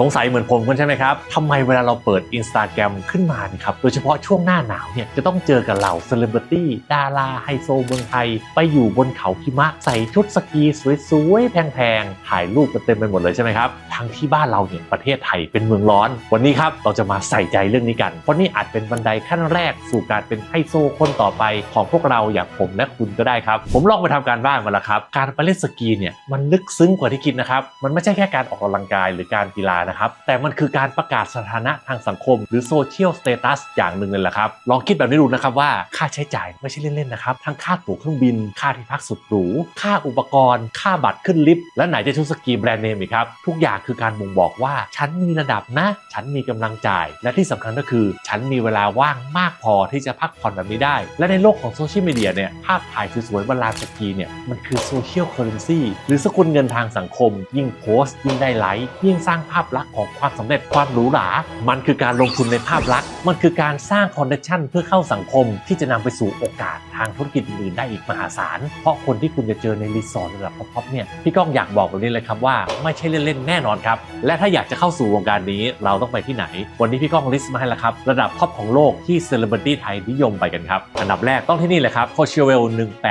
สงสัยเหมือนผมกันใช่ไหมครับทำไมเวลาเราเปิด Instagram ขึ้นมาเนี่ยครับ โดยเฉพาะช่วงหน้าหนาวเนี่ย จะต้องเจอกับเหล่าเซเลบริตี้ดาราไฮโซเมืองไทย ไปอยู่บนเขาหิมะใส่ชุดสกีสวยๆ แพงๆ ถ่ายรูปกันเต็มไปหมดเลยใช่ไหมครับ ทั้งที่บ้านเราเนี่ยประเทศไทยเป็นเมืองร้อน วันนี้ครับเราจะมาใส่ใจเรื่องนี้กัน เพราะนี่อาจเป็นบันไดขั้นแรกสู่การเป็นไฮโซคนต่อไปของพวกเราอย่างผมและคุณก็ได้ครับ ผมลองไปทำการบ้านมาแล้วครับ การไปเล่นสกีเนี่ยมันลึกซึ้งกว่าที่คิดนะครับ มันไม่ใช่แค่การออกกำลังกายหรือการกีฬานะครับ แต่มันคือการประกาศสถานะทางสังคม หรือโซเชียลสเตตัสอย่างหนึ่งเลยแหละครับ ลองคิดแบบนี้ดูนะครับว่าค่าใช้จ่ายไม่ใช่เล่นๆนะครับ ทั้งค่าตั๋วเครื่องบิน ค่าที่พักสุดหรู ค่าอุปกรณ์ ค่าบัตรขึ้นลิฟต์ และไหนจะชุดสกีแบรนด์เนมอีกครับ ทุกอย่างคือการบ่งบอกว่า ฉันมีระดับนะ ฉันมีกำลังจ่าย และที่สำคัญก็คือ ฉันมีเวลาว่างมากพอที่จะพักผ่อนแบบนี้ได้ และในโลกของโซเชียลมีเดียเนี่ยภาพถ่ายสวยๆบนลานสกีเนี่ยมันคือโซเชียลเคอร์เรนซีหรือสกุลเงินทางสังคม ยิ่งโพสต์ยิ่งได้ไลค์ยิ่งสร้างภาพลักษณ์ของความสำเร็จความหรูหรา มันคือการลงทุนในภาพลักษณ์ มันคือการสร้างคอนเนคชั่นเพื่อเข้าสังคมที่จะนำไปสู่โอกาสทางธุรกิจอื่นๆได้อีกมหาศาล เพราะคนที่คุณจะเจอในรีสอร์ทระดับท็อปเนี่ย พี่ก้องอยากบอกแบบนี้เลยครับว่าไม่ใช่เล่นๆแน่นอนครับ และถ้าอยากจะเข้าสู่วงการนี้เราต้องไปที่ไหน วันนี้พี่ก้องลิสต์มาให้แล้วครับ ระดับท็อปของโลกที่เซเลบริตี้ไทยนิยมไปกันครับ อันดับแรกต้องที่นี่เลยครับโคเชเวล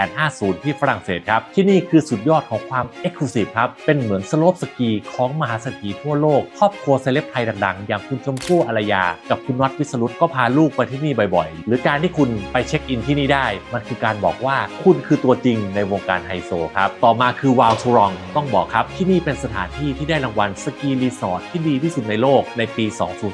1850 ที่ฝรั่งเศสครับ ที่นี่คือสุดยอดของความเอ็กซ์คลูซีฟครับ เป็นเหมือนสโลปสกีของมหาเศรษฐีทั่วโลกครอบครัวเซเลบไทยดังๆ อย่างคุณชมพู่อารยา กับคุณน็อตวิสรุตก็พาลูกไปที่นี่บ่อยๆ หรือการที่คุณไปเช็คอินที่นี่ได้ มันคือการบอกว่าคุณคือตัวจริงในวงการไฮโซครับ ต่อมาคือวาวทูรองต้องบอกครับ ที่นี่เป็นสถานที่ที่ได้รางวัลสกีรีสอร์ทที่ดีที่สุดในโลกในปี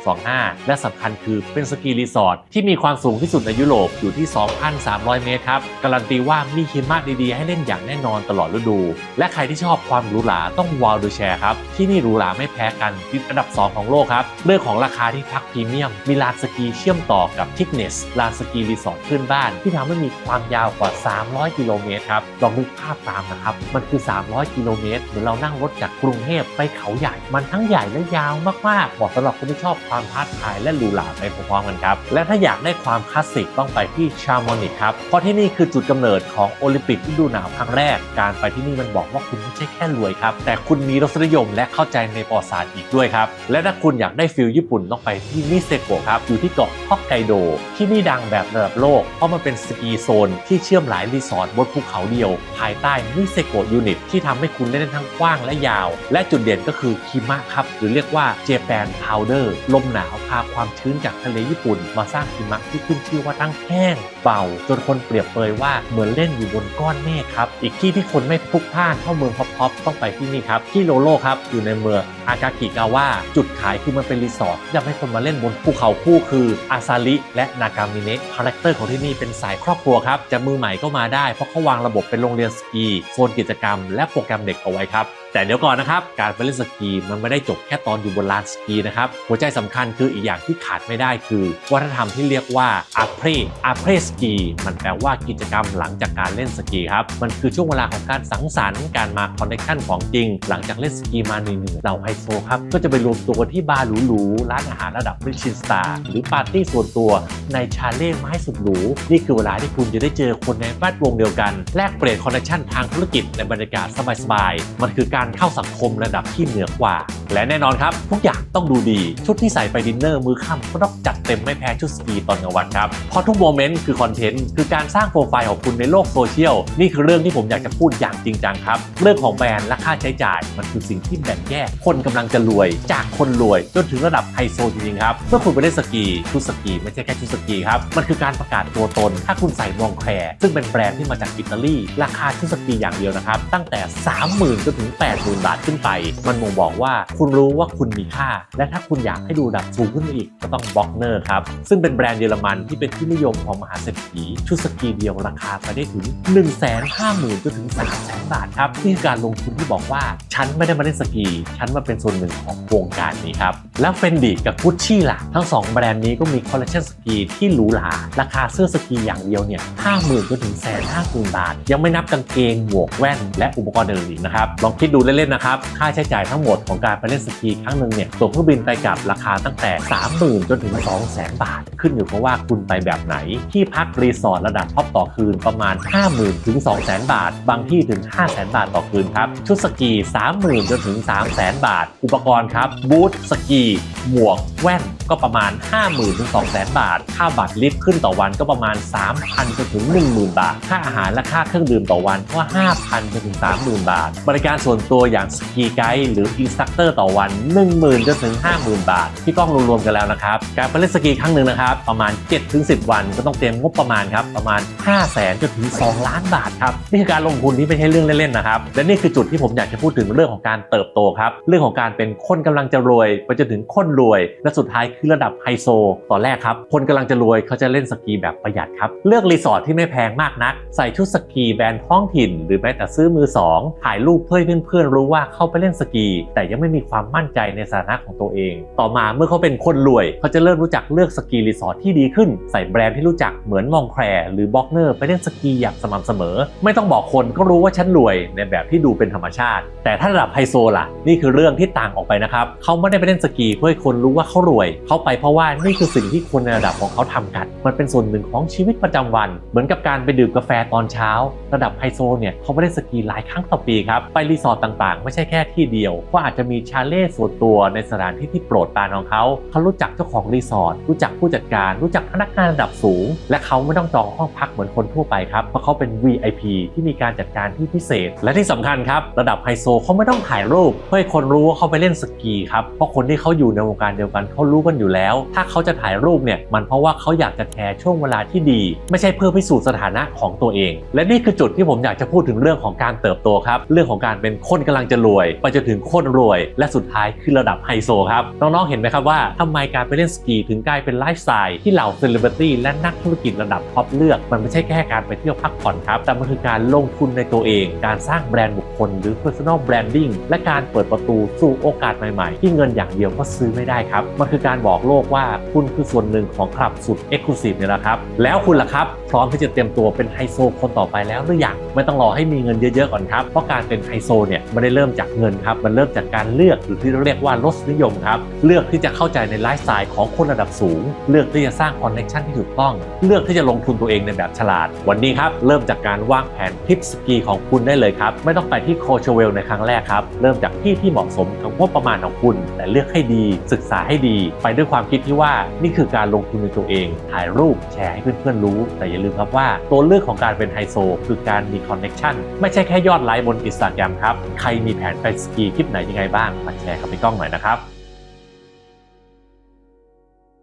2025 และสำคัญคือเป็นสกีรีสอร์ทที่มีความสูงที่สุดในยุโรปอยู่ที่ 2,300 เมตรครับการันตีว่ามีหิมะดีๆ ให้เล่นอย่างแน่นอนตลอดฤดู และใครที่ชอบความหรูหราต้องวาวดูแชร์ครับ ที่นี่หรูหราไม่แพ้กันติดอันดับ 2 ของโลกครับ เรื่องของราคาที่พักพรีเมียม มีลานสกีเชื่อมต่อกับทิกเนสลานสกีรีสอร์ทเพื่อนบ้าน ที่ทำให้มีความยาวกว่า 300 กิโลเมตรครับ ลองนึกภาพตามนะครับ มันคือ 300 กิโลเมตรเหมือนเรานั่งรถจากกรุงเทพไปเขาใหญ่ มันทั้งใหญ่และยาวมากๆเหมาะสำหรับคนที่ชอบความท้าทายและหรูหราไปพร้อมๆกันครับ และถ้าอยากได้ความคลาสสิกต้องไปที่ชามอนิกครับ เพราะที่นี่คือจุดกำเนิดของโอลิมปิกฤดูหนาวครั้งแรก การไปที่นี่มันบอกว่าคุณไม่ใช่แค่รวยครับ แต่คุณมีรสนิยมและเข้าใจในประวัติศาสตร์อีกด้วยครับ และถ้าคุณอยากได้ฟิลญี่ปุ่นต้องไปที่นิเซโกะครับ อยู่ที่เกาะฮอกไกโด ที่นี่ดังแบบระดับโลก เพราะมันเป็นสกีโซนที่เชื่อมหลายรีสอร์ทบนภูเขาเดียว ภายใต้นิเซโกะยูนิตที่ทำให้คุณได้เล่นทั้งกว้างและยาว และจุดเด่นก็คือคิมะครับ หรือเรียกว่าเจแปนพาวเดอร์ลมหนาวพาความชื้นจากทะเลญี่ปุ่น มาสร้างหิมะที่ขึ้นชื่อว่าทั้งแห้งเบา จนคนเปรียบเปรยว่าเหมือนเล่นอยู่บนก้อนเมฆครับอีกที่ที่คนไม่พลุกพล่านเท่าเมืองฮอปๆต้องไปที่นี่ครับที่โลโลครับอยู่ในเมือง อากากิกาว่าจุดขายคือมันเป็นรีสอร์ทที่ทำให้คนมาเล่นบนภูเขาคู่คืออาซาริและนากามิเนะคาแรคเตอร์ของที่นี่เป็นสายครอบครัวครับจะมือใหม่ก็มาได้เพราะเขาวางระบบเป็นโรงเรียนสกีโซนกิจกรรม และโปรแกรมเด็กเอาไว้ครับ แต่เดี๋ยวก่อนนะครับ การไปเล่นสกีมันไม่ได้จบแค่ตอนอยู่บนลานสกีนะครับ หัวใจสำคัญคืออีกอย่างที่ขาดไม่ได้คือ วัฒนธรรมที่เรียกว่าอาเพรอาเพรสกีมันแปลว่ากิจกรรมหลังจากการเล่นสกีครับ มันคือช่วงเวลาของการสังสรรค์การมาคอนเนคชั่นของจริง หลังจากเล่นสกีมาเหนื่อยๆเราไฮโซครับก็จะไปรวมตัวที่บาร์หรูๆร้านอาหารระดับมิชลินสตาร์หรือปาร์ตี้ส่วนตัวในชาเล่ไม้สุดหรูนี่คือเวลาที่คุณจะได้เจอคนในแวดวงเดียวกันแลกเปลี่ยนคอนเนคชั่นทางธุรกิจในบรรยากาศสบายๆมันคือการเข้าสังคมระดับที่เหนือกว่า และแน่นอนครับ ทุกอย่างต้องดูดี ชุดที่ใส่ไปดินเนอร์ มือค่ำก็ต้องจัดเต็มไม่แพ้ชุดสกีตอนกลางวันครับเพราะทุกโมเมนต์คือคอนเทนต์คือการสร้างโปรไฟล์ของคุณในโลกโซเชียลนี่คือเรื่องที่ผมอยากจะพูดอย่างจริงจังครับ เรื่องของแบรนด์และค่าใช้จ่าย มันคือสิ่งที่แบ่งแยกคนกำลังจะรวย จากคนรวยจนถึงระดับไฮโซจริงๆครับเมื่อคุณไปเล่นสกีชุดสกีไม่ใช่แค่ชุดสกีครับมันคือการประกาศตัวตน ถ้าคุณใส่มองแคร์ซึ่งเป็นแบรนด์ที่มาจากอิตาลีราคาชุดสกีอย่างเดียวนะครับตั้งแต่ 30,000จนถึง80,000 บาทขึ้นไป มันบ่งบอกว่าคุณรู้ว่าคุณมีค่า และถ้าคุณอยากให้ดูดับสูงขึ้นไปอีกก็ต้องบล็อกเนอร์ครับ ซึ่งเป็นแบรนด์เยอรมันที่เป็นที่นิยมของมหาเศรษฐีชุดสกีเดียวราคาไปได้ถึง 1 5 0 0 0 0จนถึง 3 0 0 0 0 บาทครับนี่คือการลงทุนที่บอกว่า ฉันไม่ได้มาเล่นสกี ฉันมาเป็นส่วนหนึ่งของวงการนี้ครับแล้วเฟนดีกับกุชชี่ล่ะทั้ง 2 แบรนด์นี้ก็มีคอลเลคชันสกีที่หรูหราราคาเสื้อสกีอย่างเดียวเนี่ยห้าหมื่นจนถึงแสนห้าหมื่นบาท ยังไม่นับกางเกงหมวกแว่น และอุปกรณ์อื่นๆอีนะครับลองคิดดูเล่นๆนะครับ ค่าใช้จ่ายทั้งหมดของการไปเล่นสกีครั้งหนึ่งเนี่ยตั๋วเครื่องบินไปกลับราคาตั้งแต่ 30,000 จนถึง 200,000 บาท ขึ้นอยู่กับว่าคุณไปแบบไหน ที่พักรีสอร์ทระดับท็อปต่อคืนประมาณ 50,000 ถึง 200,000 บาท บางที่ถึง 500,000 บาทต่อคืนครับ ชุดสกี 30,000 จนถึง 300,000 บาท อุปกรณ์ครับ บูทสกี หมวก แว่น ก็ประมาณ 50,000 ถึง 200,000 บาท ค่าบัตรลิฟต์ขึ้นต่อวันก็ประมาณ 3,000 จนถึง 10,000 บาท ค่าอาหารและค่าเครื่องดื่มต่อวันก็ 5,000 จนถึง 30,000 บาท บริการส่วนตัวอย่างสกีไกด์หรืออินสตัคเตอร์ต่อวัน 10,000จนถึง 50,000 บาท ที่ก้องรวมๆกันแล้วนะครับ การไปเล่นสกีครั้งหนึ่งนะครับ ประมาณ 7-10 วันก็ต้องเตรียมงบประมาณครับ ประมาณ 500,000จนถึง 2 ล้านบาทครับ นี่คือการลงทุนที่ไม่ใช่เรื่องเล่นๆนะครับ และนี่คือจุดที่ผมอยากจะพูดถึงเรื่องของการเติบโตครับ เรื่องของการเป็นคนกำลังจะรวยไปจนถึงคนรวย และสุดท้ายคือระดับไฮโซตอนแรกครับคนกำลังจะรวยเขาจะเล่นสกีแบบประหยัดครับเลือกรีสอร์ทที่ไม่แพงมากนัก ใส่ชุดสกีแบรนด์ท้องถิ่น หรือแม้แต่ซื้อมือสองถ่ายรูปเพื่อให้เพื่อนๆรู้ว่าเข้าไปเล่นสกี แต่ยังไม่มีความมั่นใจในสถานะของตัวเอง ต่อมาเมื่อเขาเป็นคนรวย เขาจะเริ่มรู้จักเลือกสกีรีสอร์ทที่ดีขึ้น ใส่แบรนด์ที่รู้จักเหมือนมองแพรหรือบล็อกเนอร์ไปเล่นสกีอย่างสม่ำเสมอ ไม่ต้องบอกคนก็รู้ว่าฉันรวยในแบบที่ดูเป็นธรรมชาติ แต่ถ้าระดับไฮโซล่ะ นี่คือเรื่องที่ต่างออกไปนะครับเขาไม่ได้ไปเล่นสกีเพื่อให้คนรู้ว่าเขารวย เขาไปเพราะว่านี่คือสิ่งที่คนในระดับของเขาทำกัน มันเป็นส่วนหนึ่งของชีวิตประจำวัน เหมือนกับการไปดื่มกาแฟตอนเช้า ระดับไฮโซเนี่ยเขาไปเล่นสกีหลายครั้งต่อปีครับไปรีสอร์ทต่างๆ ไม่ใช่แค่ที่เดียวก็อาจจะมีชาเล่ส่วนตัวในสถานที่ที่โปรดปรานของเขาเขารู้จักเจ้าของรีสอร์ทรู้จักผู้จัดการ รู้จักพนักงานระดับสูง และเขาไม่ต้องจองห้องพักเหมือนคนทั่วไปครับเพราะเขาเป็น VIP ที่มีการจัดการที่พิเศษ และที่สำคัญครับระดับไฮโซเขาไม่ต้องถ่ายรูปเพื่อให้คนรู้ว่าเขาไปเล่นสกีครับเพราะคนที่เขาอยู่ในวงการเดียวกันเขารู้กันอยู่แล้ว ถ้าเขาจะถ่ายรูปเนี่ยมันเพราะว่าเขาอยากจะแชร์ช่วงเวลาที่ดี ไม่ใช่เพื่อพิสูจน์สถานะของตัวเอง และนี่คือจุดที่ผมอยากจะพูดถึงเรื่องของการเติบโตครับเรื่องของการเป็นคนนกำลังจะรวยไปจนถึงคนรวย และสุดท้ายคือระดับไฮโซครับ น้องๆเห็นไหมครับว่าทำไมการไปเล่นสกีถึงกลายเป็นไลฟ์สไตล์ที่เหล่าเซเลบริตี้และนักธุรกิจระดับท็อปเลือก มันไม่ใช่แค่การไปเที่ยวพักผ่อนครับ แต่มันคือการลงทุนในตัวเอง การสร้างแบรนด์บุคคลหรือ personal branding และการเปิดประตูสู่โอกาสใหม่ๆ ที่เงินอย่างเดียวก็ซื้อไม่ได้ครับมันคือการบอกโลกว่าคุณคือส่วนหนึ่งของคลับสุด Exclusive เนี่ยแหละครับแล้วคุณล่ะครับ ร้อมที่จะเตรียมตัวเป็นไฮโซคนต่อไปแล้วหรือยังไม่ต้องรอให้มีเงินเยอะๆก่อนครับเพราะการเป็นไฮโซเนี่ยไม่ได้เริ่มจากเงินครับมันเริ่มจากการเลือกหรือที่เราเรียกว่ารสนิยมครับเลือกที่จะเข้าใจในไลฟ์สไตล์ของคนระดับสูง เลือกที่จะสร้างคอนเนคชันที่ถูกต้อง เลือกที่จะลงทุนตัวเองในแบบฉลาด วันนี้ครับเริ่มจากการวางแผนทริปสกีของคุณได้เลยครับไม่ต้องไปที่โคชเวลในครั้งแรกครับเริ่มจากที่ที่เหมาะสมกับงบประมาณของคุณ แต่เลือกให้ดี ศึกษาให้ดี ไปด้วยความคิดที่ว่านี่คือการลงทุนในตัวเอง ถ่ายรูปแชร์ให้เพื่อนๆรู้แต่อย่าลืมครับว่าตัวเลือกของการเป็นไฮโซคือการมีคอนเนคชันไม่ใช่แค่ยอดไลค์บนอินสตาแกรมครับ ใครมีแผนไปสกีคลิปไหนยังไงบ้างมาแชร์กับพี่ก้องหน่อยนะครับ